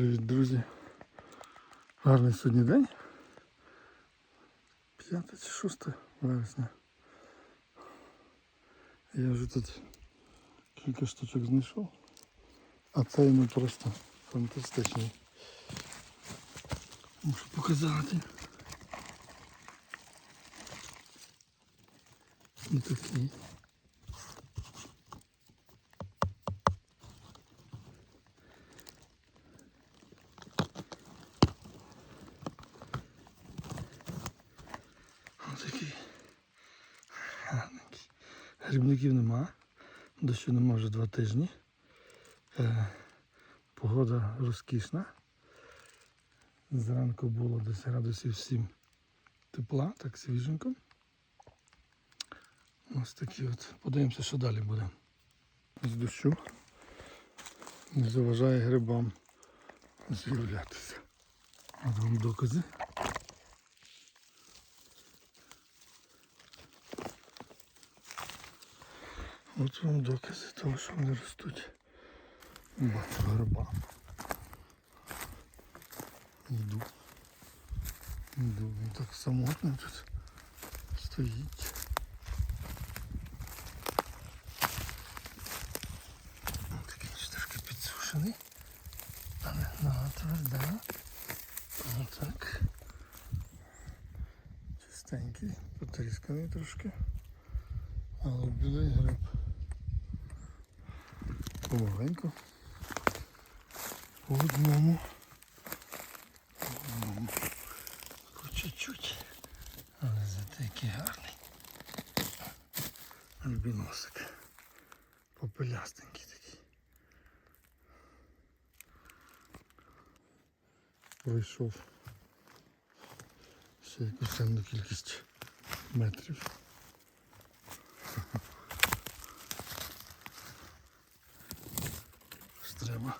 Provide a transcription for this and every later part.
Привіт, друзі. Гарний сьогодні день. 5 чи 6 вересня. Я вже тут кілька штучок знайшов. А цей ну просто фантастичний. Мушу показати. І такий. Дощу нема вже два тижні. Е, погода розкішна. Зранку було десь градусів 7 тепла, так свіженько. Ось такі от. Подивимося, що далі буде. З дощу не заважає грибам з'являтися. От вам докази. От вам докази того, що вони ростуть. Бачу гриба. Йду. Йду. Він так самотно тут стоїть. Такий трошки підсушений. Але нога тверда. Отак. Чистенький, потрісканий трошки. Але білий гриб. Помаленьку. По одному. По одному. По чуть-чуть. Але зате який гарний. Альбіносик. Попелястенький такий. Пройшов ще якусь темну кількість метрів. Ж треба.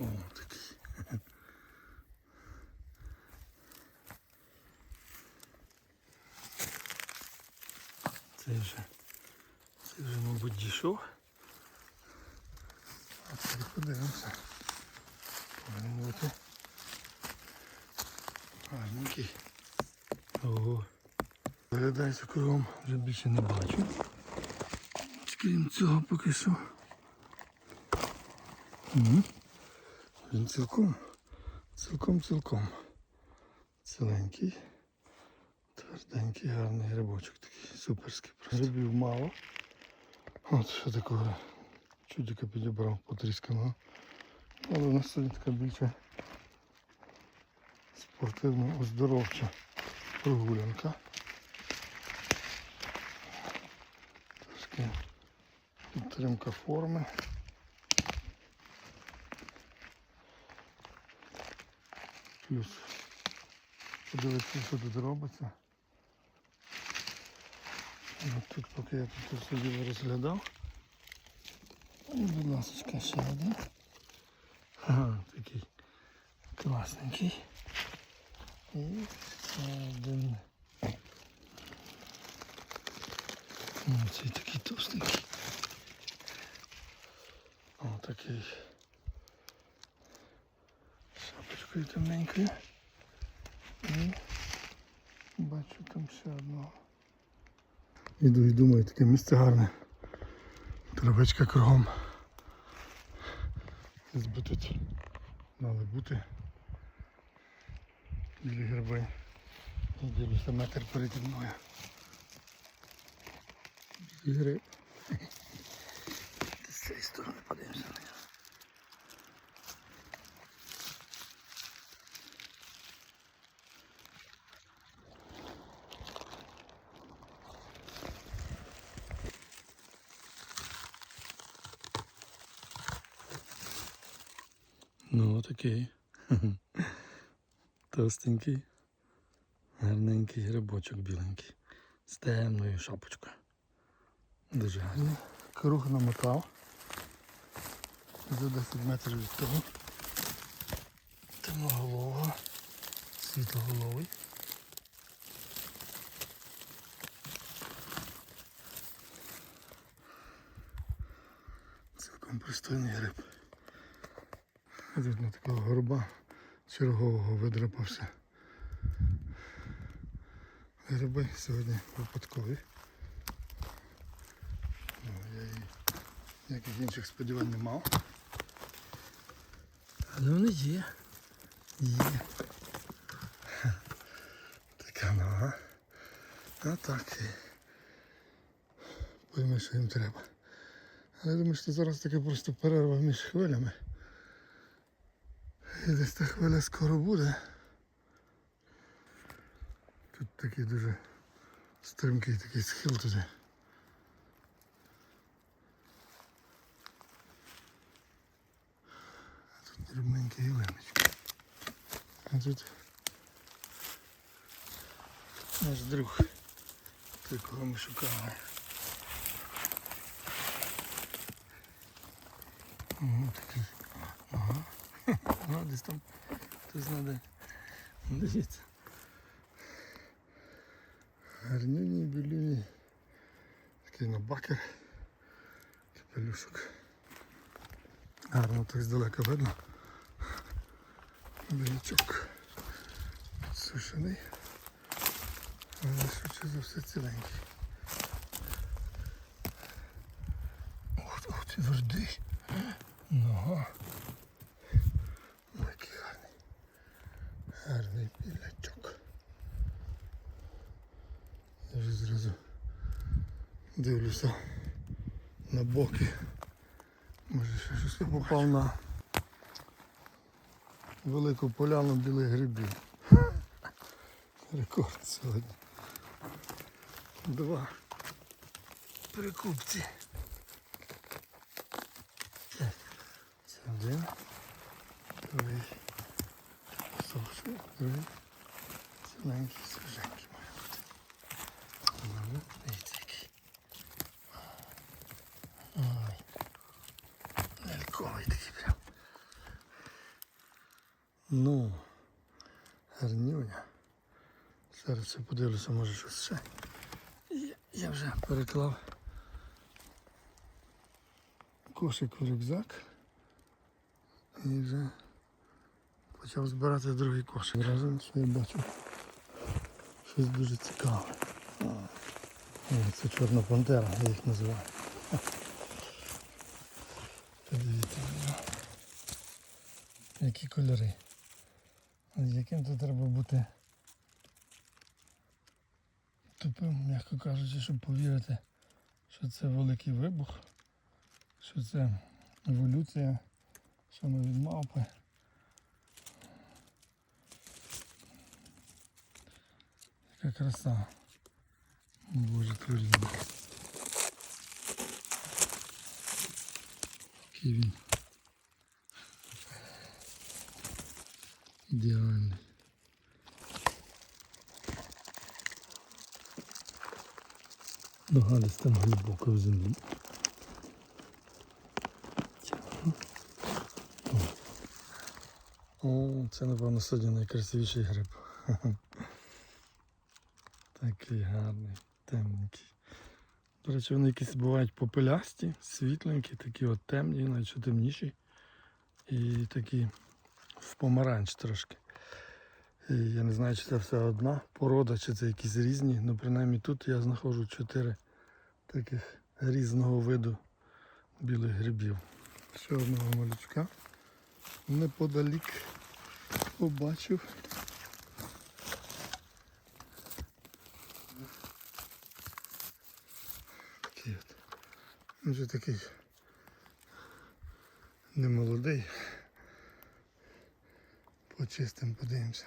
О, такий. Це вже, це вже, мабуть, дійшов. А це подивимося. Повинен бути. Гарненький. Ого. Виглядається кругом, вже більше не бачу. Крім цього поки що. Він цілком, цілком, цілком. Ціленький. Тверденький, гарний грибочок суперський. Просто. Грибів мало. От що такого чудика підібрав потрісканого. Але у нас сьогодні така більше спортивно оздоровча прогулянка. Трошки підтримка форми. Плюс подивитися, що тут робиться. От тут поки я тут діло розглядав. Будь ласка, ще один. Ага, такий класненький. І один. О, цей такий товстенький. О, такий. Шапочкою темненькою. І бачу там ще одного. Іду і думаю, таке місце гарне. Травичка кругом. Десь би мали бути білі гриби. І дивлюся метр переді мною. Білий гриб. З цієї сторони подивимося. Окей. Товстенький, гарненький грибочок біленький. З темною шапочкою. Дуже гарний. Круг намотав. За 10 метрів від того. Темноголова, світлоголовий. Цілком пристойний гриб. Тут на такого горба чергового видрапався. Гриби сьогодні випадкові. Ну, я і ніяких інших сподівань не мав. Але вони є. Є. Така нога. А так і пойми, що їм треба. Але я думаю, що зараз таке просто перерва між хвилями. Десь та хвиля скоро буде. Тут такий дуже стрімкий такий схил туди. А тут дрібненькі гілиночки. А тут наш друг, той, кого ми шукали. Ого, такий. Ага. Ага, десь там хтось знайде. Дивіться. Гарнюні, білюні. Такий набакер. Капелюшок. Гарно так здалека видно. Білячок. Сушений. Але швидше за все ціленький. Ти, ух ти, твердий. Нога. Ой, який гарний. Гарний білячок. Я вже зразу дивлюся на боки. Може ще щось я попав на велику поляну білих грибів. Рекорд сьогодні. Два прикупці. Це один. Другий. Суший. Другий. Ціленький, свіженький має бути. Ну, дивіться який. Ой. Ляльковий такий прям. Ну, гарнюня. Зараз ще подивлюся, може щось ще. Я, я вже переклав кошик в рюкзак і вже почав збирати другий кошик. Разом що я бачу щось дуже цікаве. О, це чорна пантера, я їх називаю. Подивіться. Які кольори. Яким то треба бути тупим, м'яко кажучи, щоб повірити, що це великий вибух, що це еволюція, що ми від мавпи. Яка краса. Боже творіння. Який він. Ідеальний. Нога десь там глибоко в землі. О, це, напевно, сьогодні найкрасивіший гриб. Такий гарний, темненький. До речі, вони якісь бувають попелясті, світленькі, такі от темні, навіть темніші. І такі в помаранч трошки. І я не знаю, чи це все одна порода, чи це якісь різні. Ну, принаймні тут я знаходжу чотири таких різного виду білих грибів. Ще одного малючка неподалік побачив. Він вже такий немолодий. Почистим, подивимося.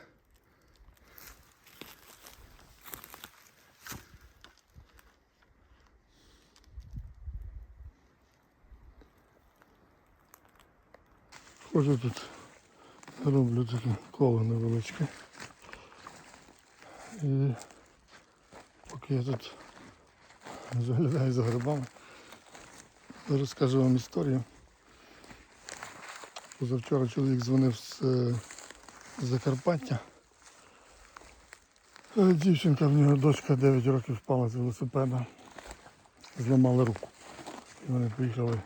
Ходжу тут, роблю таке коло невеличке. І поки я тут заглядаю за грибами, розкажу вам історію. Позавчора чоловік дзвонив з е, Закарпаття. Е, Дівчинка в нього дочка 9 років впала з велосипеда, зламала руку. І вони поїхали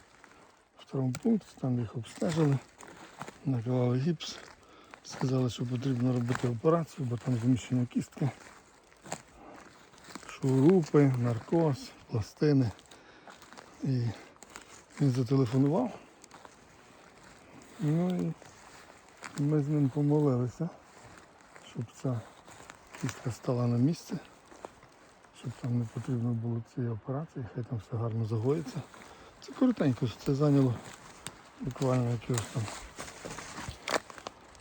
в травмпункт, там їх обстежили, наклали гіпс. Сказали, що потрібно робити операцію, бо там зміщення кістки, шурупи, наркоз, пластини. І він зателефонував. Ну і ми з ним помолилися, щоб ця кістка стала на місце, щоб там не потрібно було цієї операції, хай там все гарно загоїться. Це коротенько, це зайняло буквально якихось там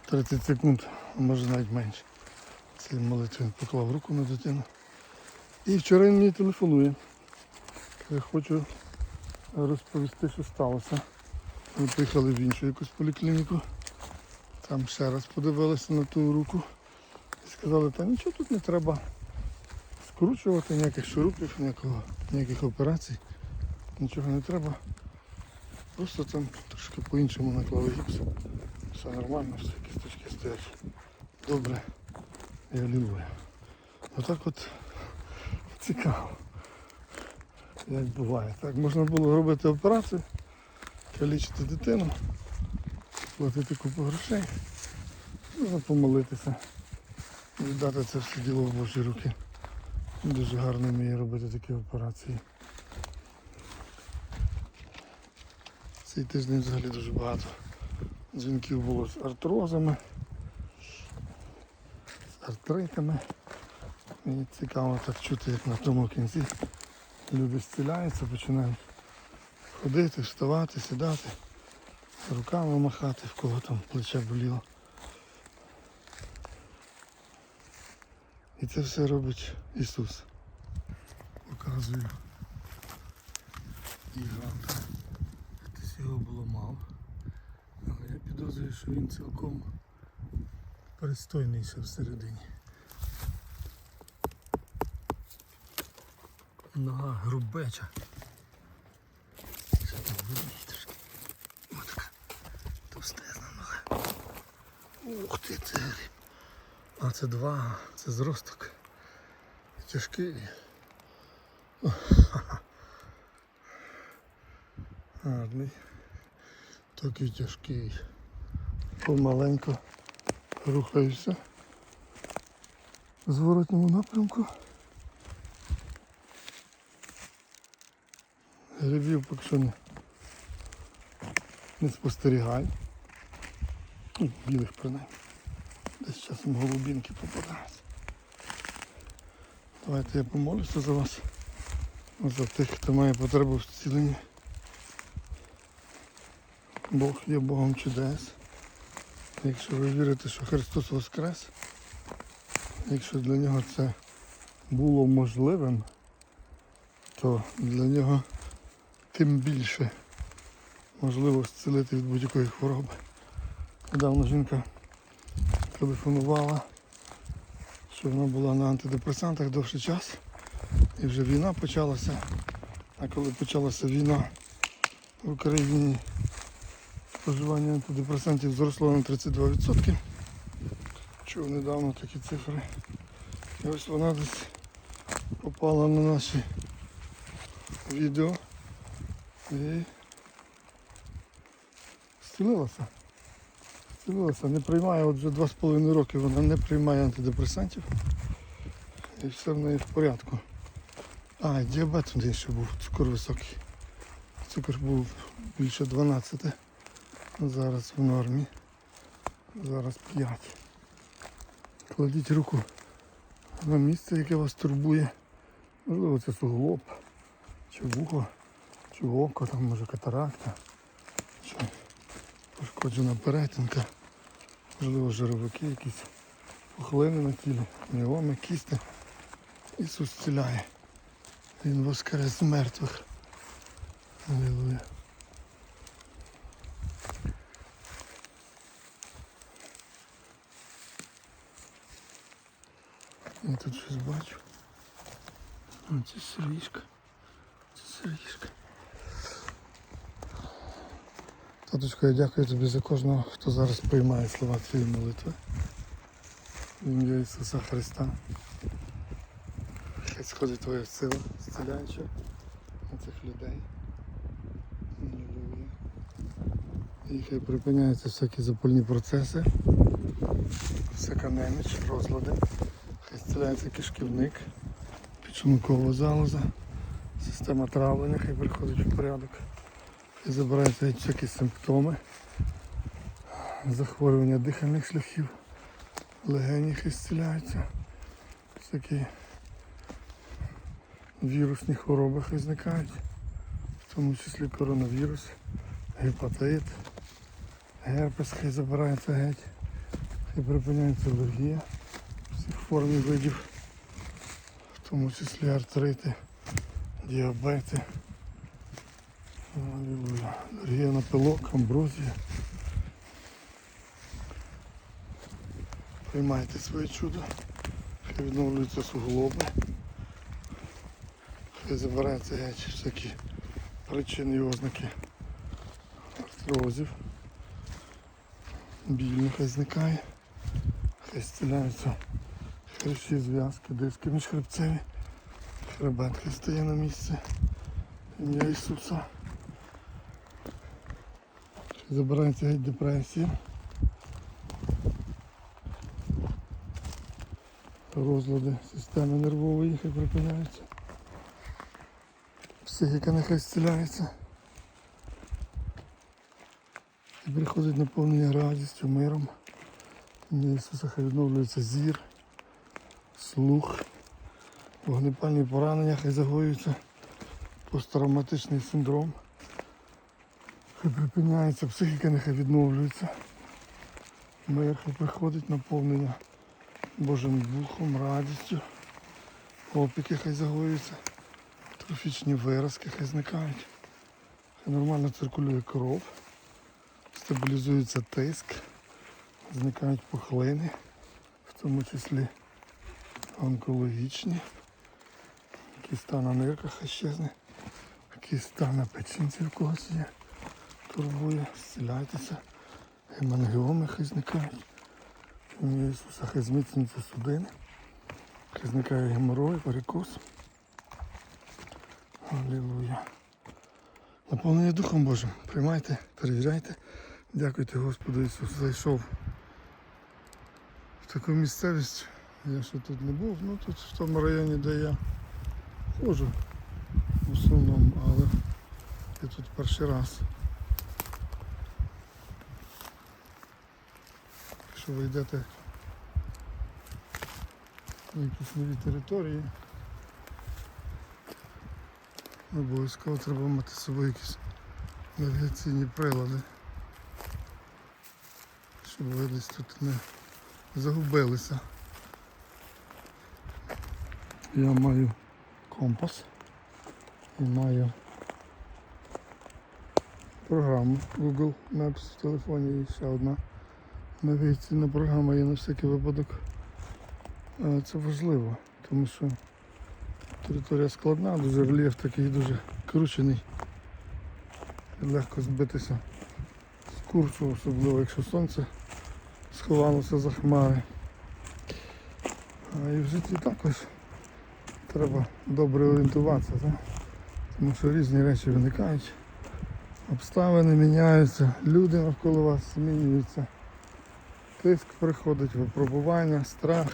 30 секунд, а може навіть менше. Цей молитві поклав руку на дитину. І вчора він мені телефонує. Я хочу розповісти, що сталося. Ми приїхали в іншу якусь поліклініку. Там ще раз подивилися на ту руку і сказали, та нічого тут не треба скручувати, ніяких шурупів, ніякого, ніяких операцій, нічого не треба. Просто там трошки по-іншому наклали гіпс. Все нормально, все кісточки стоять. Добре. І алілуя. Отак от цікаво. Як буває. Так, можна було робити операцію, калічити дитину, платити купу грошей, можна помолитися, віддати це все діло в Божі руки. Дуже гарно вміє робити такі операції. Цей тиждень взагалі дуже багато дзвінків було з артрозами, з артритами. І цікаво так чути, як на тому кінці люди зціляються, починають ходити, вставати, сідати, руками махати, в кого там плече боліло. І це все робить Ісус. Показую гіганта. Хтось його було мало. Але я підозрюю, що він цілком пристойний ще всередині. Нога грубеча. Ще там видно трошки. Ось така товстезна нога. Ух ти, це гриб. А це два, це зросток. Тяжкий. Гарний. Такий тяжкий. Помаленько рухаюся в зворотньому напрямку. Грибів поки що не, не спостерігаю. Ну, білих принаймні. Десь часом голубінки попадаються. Давайте я помолюся за вас. За тих, хто має потребу в зціленні. Бог є Богом чудес. Якщо ви вірите, що Христос Воскрес, якщо для нього це було можливим, то для нього тим більше можливо зцілити від будь-якої хвороби. Недавно жінка телефонувала, що вона була на антидепресантах довший час і вже війна почалася. А коли почалася війна в Україні, споживання антидепресантів зросло на 32%. Чув недавно такі цифри. І ось вона десь попала на наші відео і зцілилася. Зцілилася, не приймає, от вже 2,5 роки вона не приймає антидепресантів. І все в неї в порядку. А, діабет у неї ще був, цукор високий. Цукор був більше 12. Зараз в нормі. Зараз 5. Кладіть руку на місце, яке вас турбує. Можливо, це суглоб, чи вухо, чи око, там може катаракта, чи пошкоджена перетинка, можливо, жировики якісь, пухлини на тілі, міоми, кісти. Ісус зціляє. Він воскрес з мертвих. Алілуя. Я тут щось бачу. А, це сиріжка. Це сиріжка. Таточко, я дякую тобі за кожного, хто зараз приймає слова твоєї молитви. Ім'я Ісуса Христа. Хай сходить твоя сила, зціляюча на цих людей. І хай припиняються всякі запальні процеси, всяка неміч, розлади. Хай зціляється кишківник, підшлункова залоза, система травлення, хай приходить в порядок. І геть всякі симптоми, захворювання дихальних шляхів, легені хай зціляються, всякі вірусні хвороби хай зникають, в тому числі коронавірус, гепатит, герпес хай забирається геть, хай припиняється алергія всіх форм і видів, в тому числі артрити, діабети. Алергія на пилок, амброзія. Приймайте своє чудо, хай відновлюються суглоби. Хай забирається геть всякі причини і ознаки артрозів. Біль нехай зникає, хай зціляються хрящі зв'язки, диски міжхребцеві, хребет хай стає на місце. Ім'я Ісуса. Забирається геть депресія. Розлади системи нервової хай припиняються. Психіка нехай зціляється. І приходить наповнення радістю, миром. Ім'я Ісуса відновлюється зір, слух, вогнепальні поранення хай загоюються, посттравматичний синдром. Хай припиняється, психіка нехай відновлюється. Мир хай приходить наповнення Божим духом, радістю. Опіки хай загоюються. Трофічні виразки хай зникають. Хай нормально циркулює кров, стабілізується тиск, зникають пухлини, в тому числі онкологічні. Кіста на нирках щезне, кіста на печінці в когось є. Турбує, зціляйтеся. Гемангіоми хай зникають. Ім'я Ісуса хай зміцнюються судини. Хай зникає геморой, варикоз. Аллилуйя. Наповнення Духом Божим. Приймайте, перевіряйте. Дякуйте Господу Ісусу. Зайшов в таку місцевість. Я ще тут не був, ну тут в тому районі, де я ходжу в основному, але я тут перший раз. Якщо ви йдете на якісь нові території, обов'язково треба мати з собою якісь навігаційні прилади, щоб ви десь тут не загубилися. Я маю компас і маю програму Google Maps в телефоні. І ще одна навігаційна програма є на всякий випадок. Це важливо, тому що територія складна, дуже рельєф такий дуже кручений. Легко збитися з курсу, особливо якщо сонце сховалося за хмари. І в житті також треба добре орієнтуватися, так? тому що різні речі виникають, обставини міняються, люди навколо вас змінюються. Тиск приходить, випробування, страх,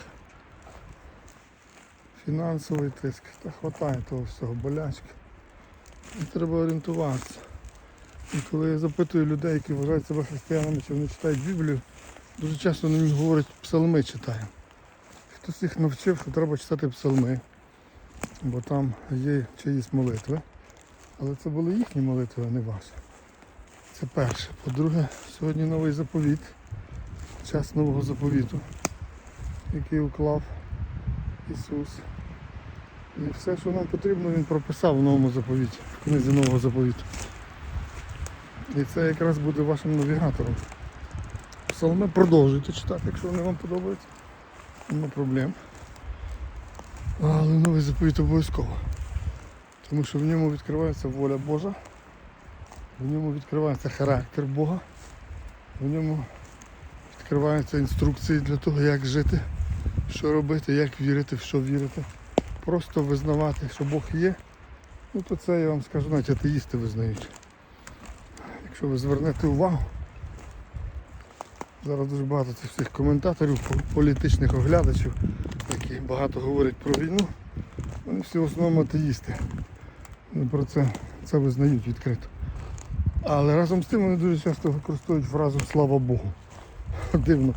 фінансовий тиск. Та хватає того всього, болячки. І треба орієнтуватися. І коли я запитую людей, які вважають себе християнами, чи вони читають Біблію, дуже часто вони мені говорять, псалми читаємо. Хтось їх навчив, що треба читати псалми, бо там є чиїсь молитви. Але це були їхні молитви, а не ваші. Це перше. По-друге, сьогодні новий заповіт час нового заповіту, який уклав Ісус. І все, що нам потрібно, Він прописав в новому заповіті, в книзі нового заповіту. І це якраз буде вашим навігатором. Псалми продовжуйте читати, якщо вони вам подобаються. Нема проблем. Але новий заповіт обов'язково. Тому що в ньому відкривається воля Божа, в ньому відкривається характер Бога, в ньому відкриваються інструкції для того, як жити, що робити, як вірити, в що вірити. Просто визнавати, що Бог є. Ну то це я вам скажу, навіть атеїсти визнають. Якщо ви звернете увагу, Зараз дуже багато цих всіх коментаторів, політичних оглядачів, які багато говорять про війну. Вони всі в основному атеїсти. Вони про це, це визнають відкрито. Але разом з тим вони дуже часто використовують фразу Слава Богу. Дивно.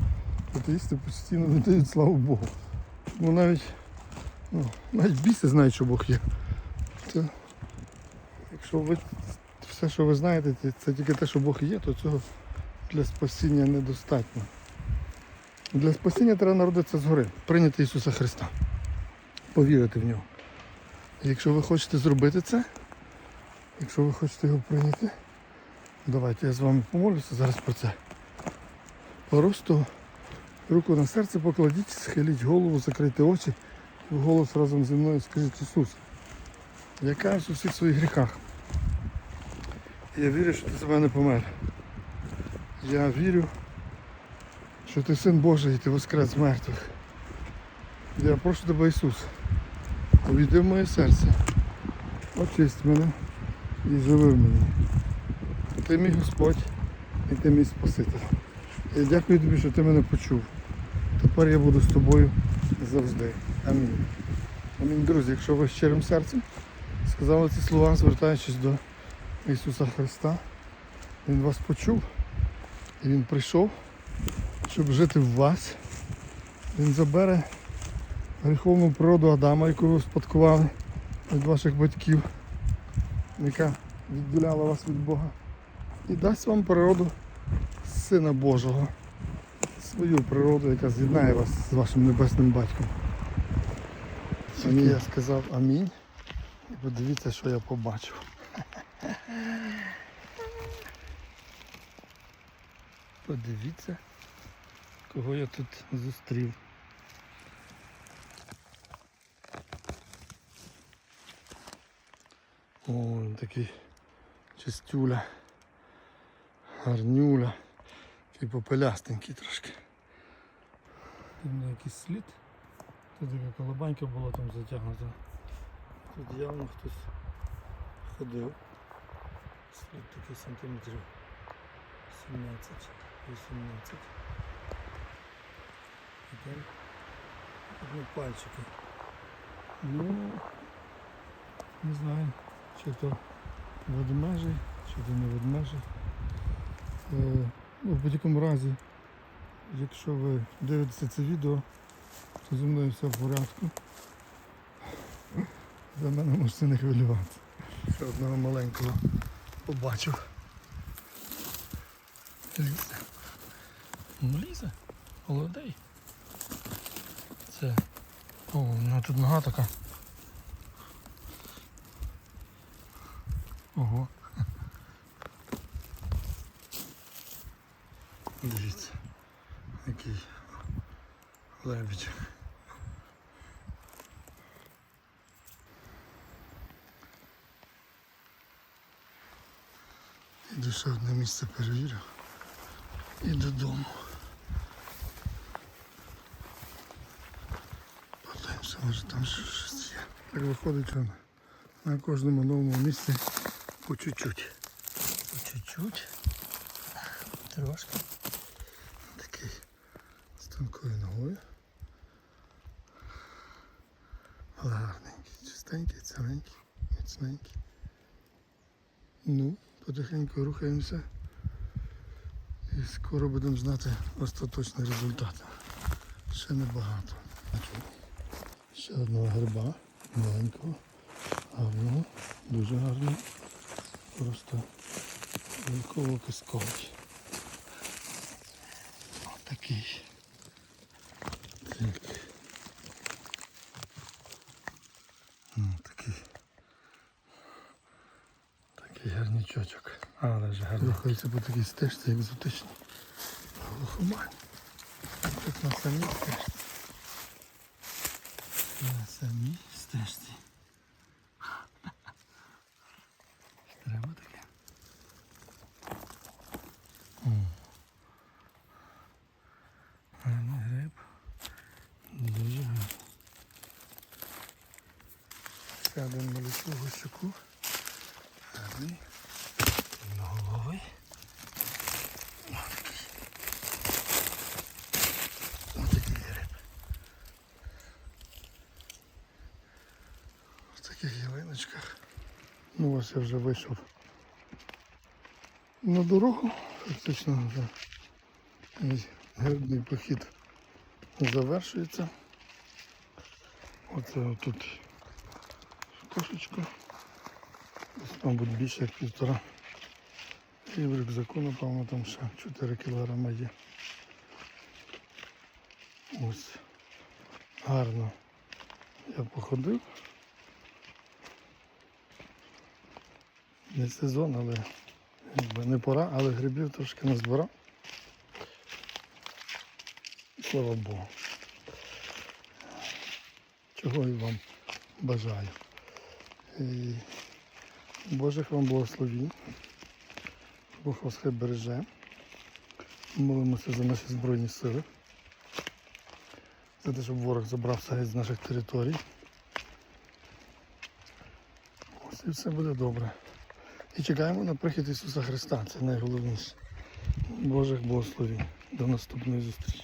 Атеїсти постійно видають славу Богу. Тому навіть, ну, навіть біси знають, що Бог є. Це, якщо ви все, що ви знаєте, це, тільки те, що Бог є, то цього для спасіння недостатньо. Для спасіння треба народитися згори, прийняти Ісуса Христа, повірити в нього. Якщо ви хочете зробити це, якщо ви хочете його прийняти, давайте я з вами помолюся зараз про це. Просто руку на серце покладіть, схиліть голову, закрийте очі і голос разом зі мною скажіть Ісус. Я каюсь у всіх своїх гріхах. Я вірю, що ти за мене помер. Я вірю, що ти син Божий і ти воскрес з мертвих. Я прошу тебе, Ісус, увійди в моє серце, очисть мене і живи в мені. Ти мій Господь і ти мій Спаситель. Дякую тобі, що ти мене почув. Тепер я буду з тобою завжди. Амінь. Амінь, друзі, якщо ви щирим серцем сказали ці слова, звертаючись до Ісуса Христа, Він вас почув і Він прийшов, щоб жити в вас. Він забере гріховну природу Адама, яку ви успадкували від ваших батьків, яка відділяла вас від Бога, і дасть вам природу Сина Божого, свою природу, яка з'єднає вас з вашим небесним батьком. Тільки я сказав амінь. І подивіться, що я побачив. Подивіться, кого я тут зустрів. О, він такий чистюля, гарнюля, такий попелястенький трошки. Тут якийсь слід. Тут така колобанька була там затягнута. Тут явно хтось ходив. Слід такий сантиметрів 17, 18. І одні пальчики. Ну, не знаю, чи то ведмежий, чи то не ведмежий. Ну, в будь-якому разі, якщо ви дивитеся це відео, то зі мною все в порядку. За мене можете не хвилюватися. Ще одного маленького побачив. Лізе. Ну лізе. Молодий. Це. О, нього тут нога така. Ого. Дивіться. Який лебідь. Іду ще одне місце перевірю. І додому. Подивимося, може там щось є. Так виходить, що на кожному новому місці по чуть-чуть. По чуть-чуть. Трошки. Такий з тонкою ногою. Але гарненький, чистенький, ціленький, міцненький. Ну, потихеньку рухаємося. І скоро будемо знати остаточний результат. Ще небагато. Ще одного гриба, маленького, гарного, дуже гарного. Просто великово кисковий. Отакий. Так. Такий. Такий гарнічочок. Але ж гарний. Рухається по такій стежці екзотичній. Глухомань. Тут на самій стежці. На самій стежці. Треба таке. Гарний гриб. Дуже гарний. Ще один малючок гущуку. Гарний. Ну ось я вже вийшов на дорогу. Фактично вже грибний похід завершується. Оце отут кошечка. Мабуть, більше як півтора. І в рюкзаку, напевно, там ще 4 кілограми є. Ось. Гарно. Я походив. Не сезон, але не пора, але грибів трошки назбирав. Слава Богу. Чого і вам бажаю. І Божих вам благословінь. Бог вас хай береже. Молимося за наші Збройні сили. За те, щоб ворог забрався з наших територій. Ось і все буде добре. І чекаємо на прихід Ісуса Христа. Це найголовніше. Божих благословінь. До наступної зустрічі.